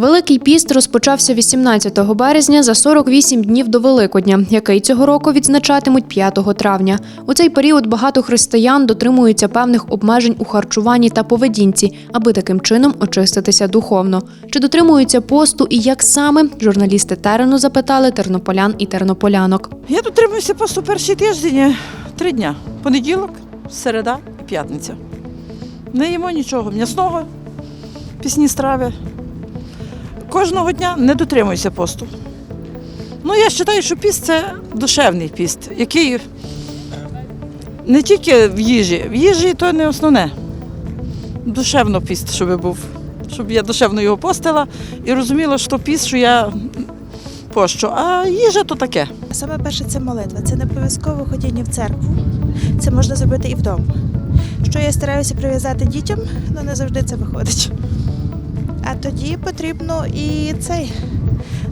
Великий піст розпочався 18 березня за 48 днів до Великодня, який цього року відзначатимуть 5 травня. У цей період багато християн дотримуються певних обмежень у харчуванні та поведінці, аби таким чином очиститися духовно. Чи дотримуються посту і як саме журналісти терену запитали тернополян і тернополянок. Я дотримуюся посту перший тиждень, е, три дня. Понеділок, середа п'ятниця. Не їмо нічого м'ясного, пісні страви. Кожного дня не дотримуюся посту. Ну, я вважаю, що піст це душевний піст, який не тільки в їжі. В їжі то не основне. Душевно піст, щоб був. Щоб я душевно його постила і розуміла, що піст, що я пощу. А їжа то таке. Саме перше це молитва. Це не обов'язково ходіння в церкву. Це можна зробити і вдома. Що я стараюся прив'язати дітям, але не завжди це виходить. А тоді потрібно і цей.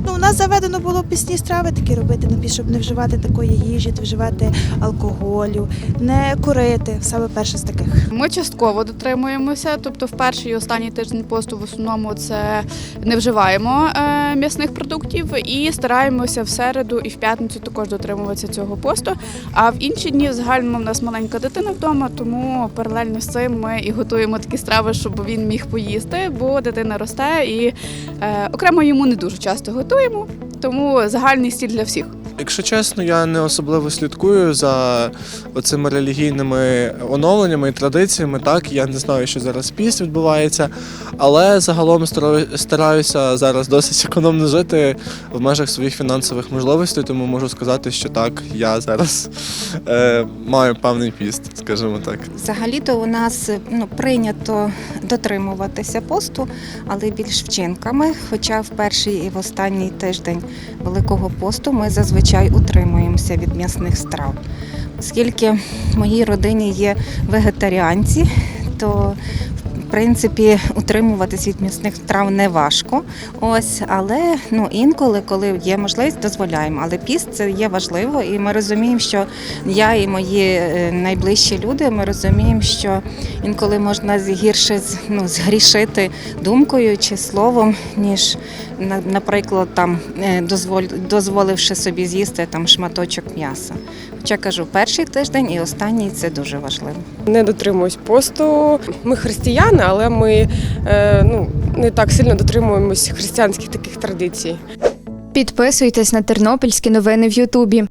Ну, у нас заведено було пісні страви такі робити, щоб не вживати такої їжі, не вживати алкоголю, не курити. Саме перше з таких. Ми частково дотримуємося, тобто в перший і останній тиждень посту в основному це не вживаємо е, м'ясних продуктів і стараємося в середу і в п'ятницю також дотримуватися цього посту. А в інші дні в загальному в нас маленька дитина вдома, тому паралельно з цим ми і готуємо такі страви, щоб він міг поїсти, бо дитина росте і е, окремо йому не дуже часто готуємо, тому загальний стіль для всіх. Якщо чесно, я не особливо слідкую за оцими релігійними оновленнями і традиціями. Так, я не знаю, що зараз піст відбувається, але загалом стараюся зараз досить економно жити в межах своїх фінансових можливостей, тому можу сказати, що так, я зараз е, маю певний піст, скажімо так. Взагалі-то у нас ну, прийнято дотримуватися посту, але більш вчинками. Хоча в перший і в останній тиждень Великого посту ми зазвичай утримуємося від м'ясних страв. Оскільки в моїй родині є вегетаріанці, то принципі утримуватись від м'ясних страв не важко. Ось, але ну інколи, коли є можливість, дозволяємо. Але піст це є важливо, і ми розуміємо, що я і мої е, найближчі люди, ми розуміємо, що інколи можна гірше ну, згрішити думкою чи словом, ніж, на- наприклад, там е, дозволивши собі з'їсти там шматочок м'яса. Хоча кажу, перший тиждень і останній це дуже важливо. Не дотримуюсь посту. Ми християни, але ми е, ну, не так сильно дотримуємось християнських таких традицій. Підписуйтесь на тернопільські новини в Ютубі.